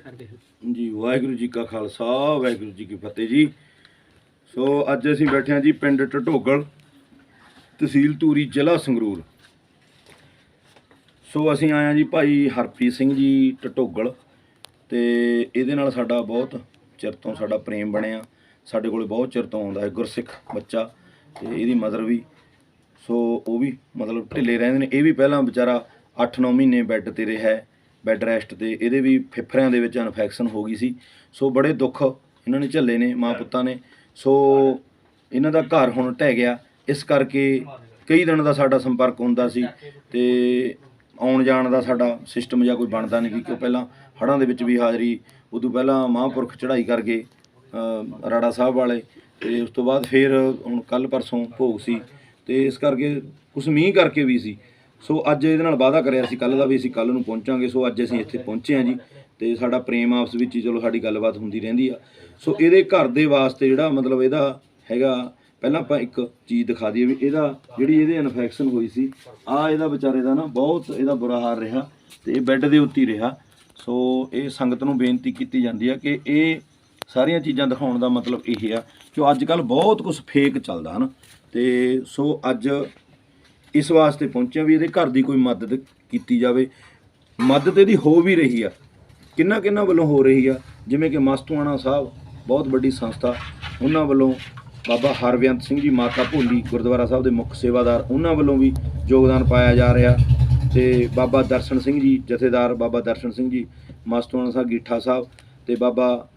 ਕਰਦੇ ਹਾਂ। ਜੀ ਵਾਹਿਗੁਰੂ ਜੀ ਕਾ ਖਾਲਸਾ ਵਾਹਿਗੁਰੂ ਜੀ ਕੀ ਫਤਿਹ ਜੀ। ਸੋ ਅੱਜ ਅਸੀਂ ਬੈਠੇ ਹਾਂ ਜੀ ਪਿੰਡ ਟਟੋਗਲ ਤਹਿਸੀਲ ਧੂਰੀ ਜ਼ਿਲ੍ਹਾ ਸੰਗਰੂਰ। ਸੋ ਅਸੀਂ ਆਏ ਹਾਂ ਜੀ ਭਾਈ ਹਰਪ੍ਰੀਤ ਸਿੰਘ ਜੀ ਟਟੋਗਲ ਤੇ ਇਹਦੇ ਨਾਲ ਸਾਡਾ ਬਹੁਤ ਚਿਰ ਤੋਂ ਸਾਡਾ ਪ੍ਰੇਮ ਬਣਿਆ। ਸਾਡੇ ਕੋਲੇ ਬਹੁਤ ਚਿਰ ਤੋਂ ਆਉਂਦਾ ਹੈ ਗੁਰਸਿੱਖ ਬੱਚਾ ਤੇ ਇਹਦੀ ਮਦਰ ਵੀ। ਸੋ ਉਹ ਵੀ ਮਤਲਬ ਢਿੱਲੇ ਰਹਿੰਦੇ ਨੇ। ਇਹ ਵੀ ਪਹਿਲਾਂ ਵਿਚਾਰਾ 8-9 ਮਹੀਨੇ ਬੈੱਡ ਤੇ ਰਿਹਾ ਹੈ, ਬੈੱਡ ਰੈਸਟ ਤੇ ਇਹਦੇ ਵੀ ਫੇਫੜਿਆਂ ਦੇ ਵਿੱਚ ਇਨਫੈਕਸ਼ਨ ਹੋ ਗਈ ਸੀ। ਸੋ ਬੜੇ ਦੁੱਖ ਇਹਨਾਂ ਨੇ ਝੱਲੇ ਨੇ, ਮਾਂ ਪੁੱਤਾਂ ਨੇ। ਸੋ ਇਹਨਾਂ ਦਾ ਘਰ ਹੁਣ ਢਹਿ ਗਿਆ। ਇਸ ਕਰਕੇ ਕਈ ਦਿਨ ਦਾ ਸਾਡਾ ਸੰਪਰਕ ਹੁੰਦਾ ਸੀ ਤੇ ਆਉਣ ਜਾਣ ਦਾ ਸਾਡਾ ਸਿਸਟਮ ਜਾਂ ਕੋਈ ਬਣਦਾ ਨਹੀਂ ਕਿਉਂਕਿ ਪਹਿਲਾਂ ਹੜ੍ਹਾਂ ਦੇ ਵਿੱਚ ਵੀ ਹਾਜ਼ਰੀ, ਉਦੋਂ ਪਹਿਲਾਂ ਮਹਾਂਪੁਰਖ ਚੜ੍ਹਾਈ ਕਰ ਗਏ ਰਾੜਾ ਸਾਹਿਬ ਵਾਲੇ ਤੇ ਉਸ ਤੋਂ ਬਾਅਦ ਫਿਰ ਹੁਣ ਕੱਲ ਪਰਸੋਂ ਭੋਗ ਸੀ ਤੇ ਇਸ ਕਰਕੇ ਕੁਛ ਮੀਂਹ ਕਰਕੇ ਵੀ ਸੀ। ਸੋ ਅੱਜ ਇਹਦੇ ਨਾਲ ਵਾਅਦਾ ਕਰਿਆ ਸੀ ਕੱਲ ਦਾ ਵੀ ਅਸੀਂ ਕੱਲ ਨੂੰ ਪਹੁੰਚਾਂਗੇ। ਸੋ ਅੱਜ ਅਸੀਂ ਇੱਥੇ ਪਹੁੰਚੇ ਹਾਂ ਜੀ ਤੇ ਸਾਡਾ ਪ੍ਰੇਮ ਆਪਸ ਵਿੱਚ ਹੀ, ਚਲੋ ਸਾਡੀ ਗੱਲਬਾਤ ਹੁੰਦੀ ਰਹਿੰਦੀ ਆ। ਸੋ ਇਹਦੇ ਘਰ ਦੇ ਵਾਸਤੇ ਜਿਹੜਾ ਮਤਲਬ ਇਹਦਾ ਹੈਗਾ, ਪਹਿਲਾਂ ਆਪਾਂ ਇੱਕ ਚੀਜ਼ ਦਿਖਾ ਦਈਏ ਵੀ ਇਹਦਾ ਜਿਹੜੀ ਇਹਦੇ ਇਨਫੈਕਸ਼ਨ ਹੋਈ ਸੀ, ਆ ਇਹਦਾ ਵਿਚਾਰੇ ਦਾ ਨਾ ਬਹੁਤ ਇਹਦਾ ਬੁਰਾ ਹਾਲ ਰਿਹਾ ਤੇ ਇਹ ਬੈੱਡ ਦੇ ਉੱਤੇ ਰਿਹਾ। ਸੋ ਇਹ ਸੰਗਤ ਨੂੰ ਬੇਨਤੀ ਕੀਤੀ ਜਾਂਦੀ ਆ ਕਿ ਇਹ ਸਾਰੀਆਂ ਚੀਜ਼ਾਂ ਦਿਖਾਉਣ ਦਾ ਮਤਲਬ ਇਹ ਆ ਕਿ ਅੱਜ ਕੱਲ ਬਹੁਤ ਕੁਝ ਫੇਕ ਚੱਲਦਾ ਹਨ। ਤੇ ਸੋ ਅੱਜ ਇਸ ਵਾਸਤੇ ਪਹੁੰਚਿਆ ਵੀ ਇਹਦੇ ਘਰ ਦੀ ਕੋਈ ਮਦਦ ਕੀਤੀ ਜਾਵੇ। ਮਦਦ ਇਹਦੀ ਹੋ ਵੀ ਰਹੀ ਆ। ਕਿੰਨਾ ਕਿੰਨਾ ਵੱਲੋਂ ਹੋ ਰਹੀ ਆ। ਜਿਵੇਂ ਕਿ ਮਸਤੂਆਣਾ ਸਾਹਿਬ, ਬਹੁਤ ਵੱਡੀ ਸੰਸਥਾ, ਉਹਨਾਂ ਵੱਲੋਂ ਬਾਬਾ ਹਰਵਿੰਦ ਸਿੰਘ ਜੀ, ਮਾਤਾ ਭੋਲੀ, ਗੁਰਦੁਆਰਾ ਸਾਹਿਬ ਦੇ ਮੁੱਖ ਸੇਵਾਦਾਰ, ਉਹਨਾਂ ਵੱਲੋਂ ਵੀ ਯੋਗਦਾਨ ਪਾਇਆ ਜਾ ਰਿਹਾ। ਤੇ ਬਾਬਾ ਦਰਸ਼ਨ ਸਿੰਘ ਜੀ, ਜਥੇਦਾਰ ਬਾਬਾ ਦਰਸ਼ਨ ਸਿੰਘ ਜੀ ਮਸਤੂਆਣਾ ਸਾਹਿਬ ਗੀਠਾ ਸਾਹਿਬ ਤੇ ਬਾਬਾ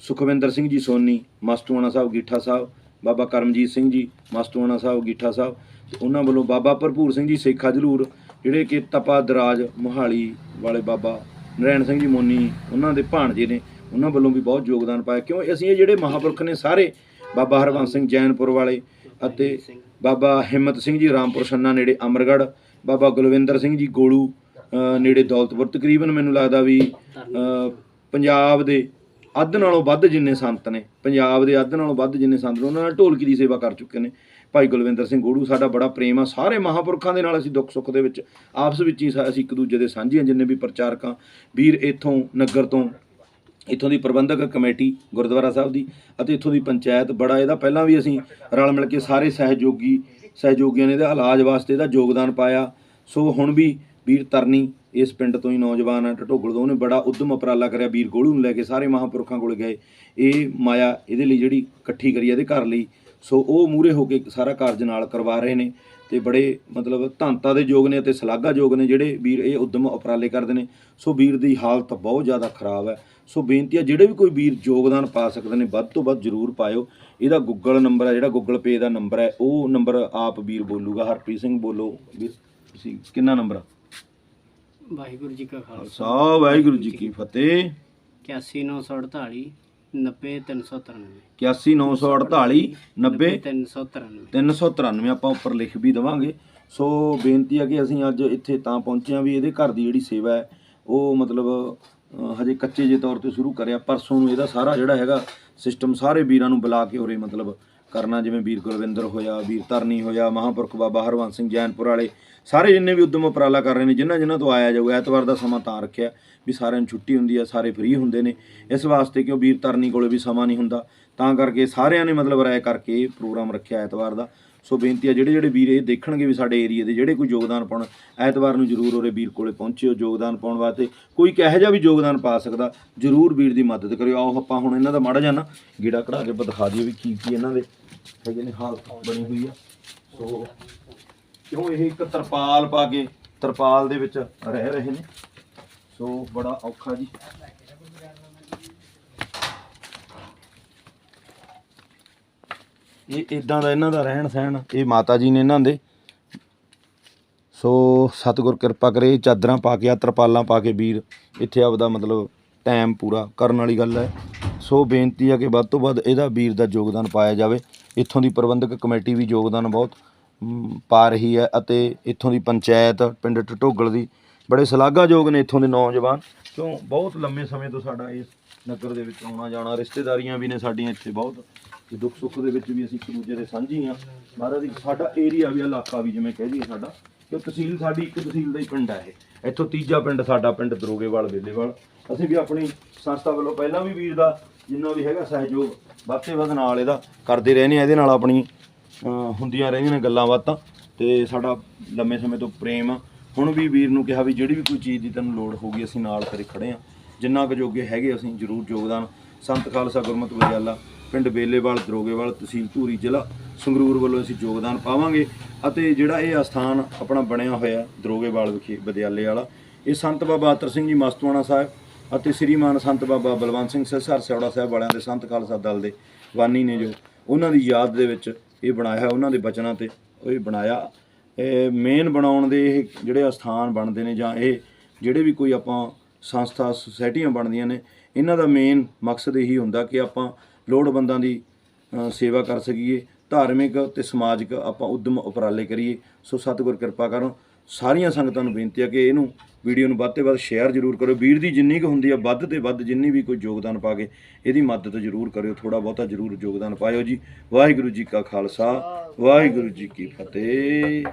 ਸੁਖਵਿੰਦਰ ਸਿੰਘ ਜੀ ਸੋਨੀ ਮਸਤੂਆਣਾ ਸਾਹਿਬ ਗੀਠਾ ਸਾਹਿਬ, ਬਾਬਾ ਕਰਮਜੀਤ ਸਿੰਘ ਜੀ ਮਸਤੂਆਣਾ ਸਾਹਿਬ ਗੀਠਾ ਸਾਹਿਬ ਉਹਨਾਂ ਵੱਲੋਂ ਬਾਬਾ ਭਰਪੂਰ ਸਿੰਘ ਜੀ, ਸੇਖਾ ਜਲੂਰ, ਜਿਹੜੇ ਕਿ ਤਪਾ ਦਰਾਜ ਮੋਹਾਲੀ ਵਾਲੇ ਬਾਬਾ ਨਰੈਣ ਸਿੰਘ ਜੀ ਮੋਨੀ, ਉਹਨਾਂ ਦੇ ਭਾਣਜੇ ਨੇ, ਉਹਨਾਂ ਵੱਲੋਂ ਵੀ ਬਹੁਤ ਯੋਗਦਾਨ ਪਾਇਆ। ਕਿਉਂ? ਅਸੀਂ ਇਹ ਜਿਹੜੇ ਮਹਾਂਪੁਰਖ ਨੇ ਸਾਰੇ, ਬਾਬਾ ਹਰਵੰਸ ਸਿੰਘ ਜੈਨਪੁਰ ਵਾਲੇ ਅਤੇ ਬਾਬਾ ਹਿੰਮਤ ਸਿੰਘ ਜੀ, ਰਾਮਪੁਰ ਛੰਨਾ ਨੇੜੇ ਅਮਰਗੜ੍ਹ, ਬਾਬਾ ਗੁਲਵਿੰਦਰ ਸਿੰਘ ਜੀ, ਗੋਲੂ ਨੇੜੇ ਦੌਲਤਪੁਰ, ਤਕਰੀਬਨ ਮੈਨੂੰ ਲੱਗਦਾ ਵੀ ਪੰਜਾਬ ਦੇ ਅੱਧ ਨਾਲੋਂ ਵੱਧ ਜਿੰਨੇ ਸੰਤ ਨੇ, ਪੰਜਾਬ ਦੇ ਅੱਧ ਨਾਲੋਂ ਵੱਧ ਜਿੰਨੇ ਸੰਤ ਨੇ, ਉਹਨਾਂ ਨਾਲ ਢੋਲਕੀ ਦੀ ਸੇਵਾ ਕਰ ਚੁੱਕੇ ਨੇ। ਭਾਈ ਗੁਲਵਿੰਦਰ ਸਿੰਘ ਗੋੜੂ, ਸਾਡਾ ਬੜਾ ਪ੍ਰੇਮ ਆ। ਸਾਰੇ ਮਹਾਂਪੁਰਖਾਂ ਦੇ ਨਾਲ ਅਸੀਂ ਦੁੱਖ ਸੁੱਖ ਦੇ ਵਿੱਚ, ਆਪਸ ਵਿੱਚ ਹੀ ਸਾ- ਅਸੀਂ ਇੱਕ ਦੂਜੇ ਦੇ ਸਾਂਝੀ ਹਾਂ ਜਿੰਨੇ ਵੀ ਪ੍ਰਚਾਰਕਾਂ ਵੀਰ ਇੱਥੋਂ ਨਗਰ ਤੋਂ, ਇੱਥੋਂ ਦੀ ਪ੍ਰਬੰਧਕ ਕਮੇਟੀ ਗੁਰਦੁਆਰਾ ਸਾਹਿਬ ਦੀ ਅਤੇ ਇੱਥੋਂ ਦੀ ਪੰਚਾਇਤ, ਬੜਾ ਇਹਦਾ ਪਹਿਲਾਂ ਵੀ ਅਸੀਂ ਰਲ ਮਿਲ ਕੇ ਸਾਰੇ ਸਹਿਯੋਗੀ, ਸਹਿਯੋਗੀਆਂ ਨੇ ਇਹਦਾ ਇਲਾਜ ਵਾਸਤੇ ਇਹਦਾ ਯੋਗਦਾਨ ਪਾਇਆ। ਸੋ ਹੁਣ ਵੀ ਵੀਰ ਤਰਨੀ ਇਸ ਪਿੰਡ ਤੋਂ ਹੀ ਨੌਜਵਾਨ ਆ ਟਟੋਗਲ ਤੋਂ। ਉਹਨੇ ਬੜਾ ਉਦਮ ਉਪਰਾਲਾ ਕਰਿਆ, ਵੀਰ ਗੋਲੂ ਨੂੰ ਲੈ ਕੇ, ਸਾਰੇ ਮਹਾਂਪੁਰਖਾਂ ਕੋਲ ਗਏ। ਇਹ ਮਾਇਆ ਇਹਦੇ ਲਈ ਜਿਹੜੀ ਇਕੱਠੀ ਕਰੀ ਇਹਦੇ ਘਰ ਲਈ। ਸੋ ਉਹ ਮੂਰੇ ਹੋ ਕੇ ਸਾਰਾ ਕਾਰਜ ਨਾਲ ਕਰਵਾ ਰਹੇ ਨੇ ਤੇ ਬੜੇ ਮਤਲਬ ਧੰਤਾ ਦੇ ਯੋਗ ਨੇ ਅਤੇ ਸ਼ਲਾਘਾਯੋਗ ਨੇ ਜਿਹੜੇ ਵੀਰ ਇਹ ਉਦਮ ਉਪਰਾਲੇ ਕਰਦੇ ਨੇ। ਸੋ ਵੀਰ ਦੀ ਹਾਲਤ ਬਹੁਤ ਜ਼ਿਆਦਾ ਖਰਾਬ ਹੈ। ਸੋ ਬੇਨਤੀ ਹੈ ਜਿਹੜੇ ਵੀ ਕੋਈ ਵੀਰ ਯੋਗਦਾਨ ਪਾ ਸਕਦੇ ਨੇ, ਵੱਧ ਤੋਂ ਵੱਧ ਜ਼ਰੂਰ ਪਾਇਓ। ਇਹਦਾ ਗੂਗਲ ਨੰਬਰ ਹੈ ਜਿਹੜਾ ਗੂਗਲ ਪੇ ਦਾ ਨੰਬਰ ਹੈ, ਉਹ ਨੰਬਰ ਆਪ ਵੀਰ ਬੋਲੂਗਾ। ਹਰਪ੍ਰੀਤ ਸਿੰਘ ਬੋਲੋ। ਵੀਰ ਤੁਸੀਂ ਕਿੰਨਾ ਨੰਬਰ ਆ? ਵਾਹਿਗੁਰੂ ਜੀ ਕਾ ਖਾਲਸਾ। ਖਾਲਸਾ ਵਾਹਿਗੁਰੂ ਜੀ ਕੀ ਫਤਿਹ। 81948 90393 81948 90 393 393 ਆਪਾਂ ਉੱਪਰ ਲਿਖ ਵੀ ਦਵਾਂਗੇ। ਸੋ ਬੇਨਤੀ ਹੈ ਕਿ ਅਸੀਂ ਅੱਜ ਇੱਥੇ ਤਾਂ ਪਹੁੰਚੇ ਵੀ ਇਹਦੇ ਘਰ ਦੀ ਜਿਹੜੀ ਸੇਵਾ ਹੈ ਉਹ ਮਤਲਬ ਅ, ਹਜੇ ਕੱਚੇ ਜੇ ਤੌਰ ਤੇ ਸ਼ੁਰੂ ਕਰਿਆ। ਪਰਸੋਂ ਨੂੰ ਇਹਦਾ ਸਾਰਾ ਜਿਹੜਾ ਹੈਗਾ ਸਿਸਟਮ ਸਾਰੇ ਵੀਰਾਂ ਨੂੰ ਬੁਲਾ ਕੇ ਉਰੇ ਮਤਲਬ ਕਰਨਾ ਜਿਵੇਂ ਵੀਰ ਗੁਰਵਿੰਦਰ ਹੋਇਆ, ਵੀਰ ਧਰਨੀ ਹੋਇਆ, ਮਹਾਂਪੁਰਖ ਬਾਬਾ ਹਰਵੰਸ ਸਿੰਘ ਜੈਨਪੁਰ ਵਾਲੇ, ਸਾਰੇ ਜਿੰਨੇ ਵੀ ਉਦਮ ਉਪਰਾਲਾ ਕਰ ਰਹੇ ਨੇ, ਜਿਨ੍ਹਾਂ ਜਿਨ੍ਹਾਂ ਤੋਂ ਆਇਆ ਜਾਊਗਾ ਐਤਵਾਰ ਦਾ ਸਮਾਂ ਤਾਂ ਰੱਖਿਆ ਵੀ ਸਾਰਿਆਂ ਨੂੰ ਛੁੱਟੀ ਹੁੰਦੀ ਆ, ਸਾਰੇ ਫ੍ਰੀ ਹੁੰਦੇ ਨੇ। ਇਸ ਵਾਸਤੇ ਕਿਉਂ ਵੀਰ ਧਰਨੀ ਕੋਲੇ ਵੀ ਸਮਾਂ ਨਹੀਂ ਹੁੰਦਾ? ਤਾਂ ਕਰਕੇ ਸਾਰਿਆਂ ਨੇ ਮਤਲਬ ਰਾਏ ਕਰਕੇ ਪ੍ਰੋਗਰਾਮ ਰੱਖਿਆ ਐਤਵਾਰ ਦਾ। ਸੋ ਬੇਨਤੀ ਆ, ਜਿਹੜੇ ਜਿਹੜੇ ਵੀਰ ਇਹ ਦੇਖਣਗੇ ਵੀ ਸਾਡੇ ਏਰੀਆ ਦੇ ਜਿਹੜੇ ਕੋਈ ਯੋਗਦਾਨ ਪਾਉਣ, ਐਤਵਾਰ ਨੂੰ ਜਰੂਰ ਉਹਰੇ ਵੀਰ ਕੋਲੇ ਪਹੁੰਚਿਓ ਯੋਗਦਾਨ ਪਾਉਣ ਵਾਸਤੇ। ਕੋਈ ਕਿਹੋ ਜਿਹਾ ਵੀ ਯੋਗਦਾਨ ਪਾ ਸਕਦਾ, ਜਰੂਰ ਵੀਰ ਦੀ ਮਦਦ ਕਰਿਓ। ਆਓ ਆਪਾਂ ਹੁਣ ਇਹਨਾਂ ਦਾ ਮਾੜਾ ਜਾਣਾ ਗੇੜਾ ਕਢਾ ਕੇ ਆਪਾਂ ਦਿਖਾ ਦਈਏ ਵੀ ਕੀ ਕੀ ਇਹਨਾਂ ਦੇ ਹੈਗੇ ਨੇ, ਹਾਲਤ ਬਣੀ ਹੋਈ ਆ। ਸੋ ਕਿਉਂ ਇਹ ਇੱਕ ਤਰਪਾਲ ਪਾ ਕੇ ਤਰਪਾਲ ਦੇ ਵਿੱਚ ਰਹਿ ਰਹੇ ਨੇ? ਸੋ ਬੜਾ ਔਖਾ ਜੀ। ਇਹ ਇਦਾਂ ਦਾ ਇਹਨਾਂ ਦਾ ਰਹਿਣ ਸਹਿਣ ਇਹ ਮਾਤਾ ਜੀ ਨੇ ਇਹਨਾਂ ਦੇ। ਸੋ ਸਤਿਗੁਰ ਕਿਰਪਾ ਕਰੇ ਚਾਦਰਾਂ ਪਾ ਕੇ ਆ ਤਰਪਾਲਾਂ ਪਾ ਕੇ ਵੀਰ ਇੱਥੇ ਆਪਦਾ ਮਤਲਬ ਟਾਈਮ ਪੂਰਾ ਕਰਨ ਵਾਲੀ ਗੱਲ ਹੈ। ਸੋ ਬੇਨਤੀ ਆ ਕਿ ਵੱਧ ਤੋਂ ਵੱਧ ਇਹਦਾ ਵੀਰ ਦਾ ਯੋਗਦਾਨ ਪਾਇਆ ਜਾਵੇ। ਇੱਥੋਂ ਦੀ ਪ੍ਰਬੰਧਕ ਕਮੇਟੀ ਵੀ ਯੋਗਦਾਨ ਬਹੁਤ ਪਾ ਰਹੀ ਹੈ ਅਤੇ ਇੱਥੋਂ ਦੀ ਪੰਚਾਇਤ, ਪਿੰਡ ਟਟੋਗਲ ਦੀ ਬੜੇ ਸ਼ਲਾਘਾਯੋਗ ਨੇ ਇੱਥੋਂ ਦੇ ਨੌਜਵਾਨ। ਕਿਉਂ? ਬਹੁਤ ਲੰਮੇ ਸਮੇਂ ਤੋਂ ਸਾਡਾ ਇਸ ਨਗਰ ਦੇ ਵਿੱਚ ਆਉਣਾ ਜਾਣਾ, ਰਿਸ਼ਤੇਦਾਰੀਆਂ ਵੀ ਨੇ ਸਾਡੀਆਂ ਇੱਥੇ ਬਹੁਤ, ਤੇ ਦੁੱਖ ਸੁੱਖ ਦੇ ਵਿੱਚ ਵੀ ਅਸੀਂ ਇੱਕ ਦੂਜੇ ਦੇ ਸਾਂਝੀ ਆ ਮਹਾਰਾਜ ਦੀ ਸਾਡਾ ਏਰੀਆ ਵੀ ਇਲਾਕਾ ਵੀ ਜਿਵੇਂ ਕਹਿ ਦਈਏ ਸਾਡਾ, ਕਿ ਤਹਿਸੀਲ ਸਾਡੀ ਇੱਕ ਤਹਿਸੀਲ ਦਾ ਹੀ ਪਿੰਡ ਹੈ ਇਹ। ਇੱਥੋਂ ਤੀਜਾ ਪਿੰਡ ਸਾਡਾ ਪਿੰਡ ਦਰੋਗੇਵਾਲ ਵੇਲੇਵਾਲ ਅਸੀਂ ਵੀ ਆਪਣੀ ਸੰਸਥਾ ਵੱਲੋਂ ਪਹਿਲਾਂ ਵੀ ਵੀਰ ਦਾ ਜਿੰਨਾ ਵੀ ਹੈਗਾ ਸਹਿਯੋਗ, ਵੱਧ ਤੇ ਵੱਧ ਨਾਲ ਇਹਦਾ ਕਰਦੇ ਰਹਿੰਦੇ ਆ, ਇਹਦੇ ਨਾਲ ਆਪਣੀ ਹੁੰਦੀਆਂ ਰਹਿੰਦੀਆਂ ਨੇ ਗੱਲਾਂ ਬਾਤਾਂ ਤੇ ਸਾਡਾ ਲੰਮੇ ਸਮੇਂ ਤੋਂ ਪ੍ਰੇਮ ਆ। ਹੁਣ ਵੀ ਵੀਰ ਨੂੰ ਕਿਹਾ ਵੀ ਜਿਹੜੀ ਵੀ ਕੋਈ ਚੀਜ਼ ਦੀ ਤੈਨੂੰ ਲੋੜ ਹੋਊਗੀ, ਅਸੀਂ ਨਾਲ ਤੇਰੇ ਖੜੇ ਆ। ਜਿੰਨਾ ਕੁ ਜੋਗੇ ਹੈਗੇ ਅਸੀਂ ਜ਼ਰੂਰ ਯੋਗਦਾਨ। ਸੰਤ ਖਾਲਸਾ ਗੁਰਮਤਿ ਵਿਦਿਆਲਾ ਪਿੰਡ ਬੇਲੇਵਾਲ, ਦਰੋਗੇਵਾਲ, ਤਹਿਸੀਲ ਧੂਰੀ, ਜ਼ਿਲ੍ਹਾ ਸੰਗਰੂਰ ਵੱਲੋਂ ਅਸੀਂ ਯੋਗਦਾਨ ਪਾਵਾਂਗੇ ਅਤੇ ਜਿਹੜਾ ਇਹ ਅਸਥਾਨ ਆਪਣਾ ਬਣਿਆ ਹੋਇਆ, ਦਰੋਗੇਵਾਲ ਵਿਖੇ ਵਿਦਿਆਲੇ ਵਾਲਾ, ਇਹ ਸੰਤ ਬਾਬਾ ਅਤਰ ਸਿੰਘ ਜੀ ਮਸਤਵਾਣਾ ਸਾਹਿਬ ਅਤੇ ਸ੍ਰੀਮਾਨ ਸੰਤ ਬਾਬਾ ਬਲਵੰਤ ਸਿੰਘ ਸਿਰਸਰ ਸਿਉੜਾ ਸਾਹਿਬ ਵਾਲਿਆਂ ਦੇ ਸੰਤ ਖਾਲਸਾ ਦਲ ਦੇ ਵਾਨੀ ਨੇ ਜੋ ਉਹਨਾਂ ਦੀ ਯਾਦ ਦੇ ਵਿੱਚ ਇਹ ਬਣਾਇਆ, ਉਹਨਾਂ ਦੇ ਬਚਨਾਂ ਤੇ ਉਹ ਇਹ ਬਣਾਇਆ। ਇਹ ਮੇਨ ਬਣਾਉਣ ਦੇ ਇਹ ਜਿਹੜੇ ਅਸਥਾਨ ਬਣਦੇ ਨੇ ਜਾਂ ਇਹ ਜਿਹੜੇ ਵੀ ਕੋਈ ਆਪਾਂ ਸੰਸਥਾ, ਸੁਸਾਇਟੀਆਂ ਬਣਦੀਆਂ ਨੇ, ਇਹਨਾਂ ਦਾ ਮੇਨ ਮਕਸਦ ਇਹੀ ਹੁੰਦਾ ਕਿ ਆਪਾਂ ਲੋੜਵੰਦਾਂ ਦੀ ਸੇਵਾ ਕਰ ਸਕੀਏ, ਧਾਰਮਿਕ ਤੇ ਸਮਾਜਿਕ ਆਪਾਂ ਉਦਮ ਉਪਰਾਲੇ ਕਰੀਏ। ਸੋ ਸਤਿਗੁਰ ਕਿਰਪਾ ਕਰੋ। ਸਾਰੀਆਂ ਸੰਗਤਾਂ ਨੂੰ ਬੇਨਤੀ ਹੈ ਕਿ ਇਹਨੂੰ ਵੀਡੀਓ ਨੂੰ ਵੱਧ ਤੋਂ ਵੱਧ ਸ਼ੇਅਰ ਜ਼ਰੂਰ ਕਰੋ ਵੀਰ ਦੀ ਜਿੰਨੀ ਕੁ ਹੁੰਦੀ ਆ, ਵੱਧ ਤੇ ਵੱਧ ਜਿੰਨੀ ਵੀ ਕੋਈ ਯੋਗਦਾਨ ਪਾ ਕੇ ਇਹਦੀ ਮਦਦ ਜ਼ਰੂਰ ਕਰਿਓ। ਥੋੜਾ ਬਹੁਤਾ ਜ਼ਰੂਰ ਯੋਗਦਾਨ ਪਾਇਓ ਜੀ। ਵਾਹਿਗੁਰੂ ਜੀ ਕਾ ਖਾਲਸਾ, ਵਾਹਿਗੁਰੂ ਜੀ ਕੀ ਫਤਿਹ।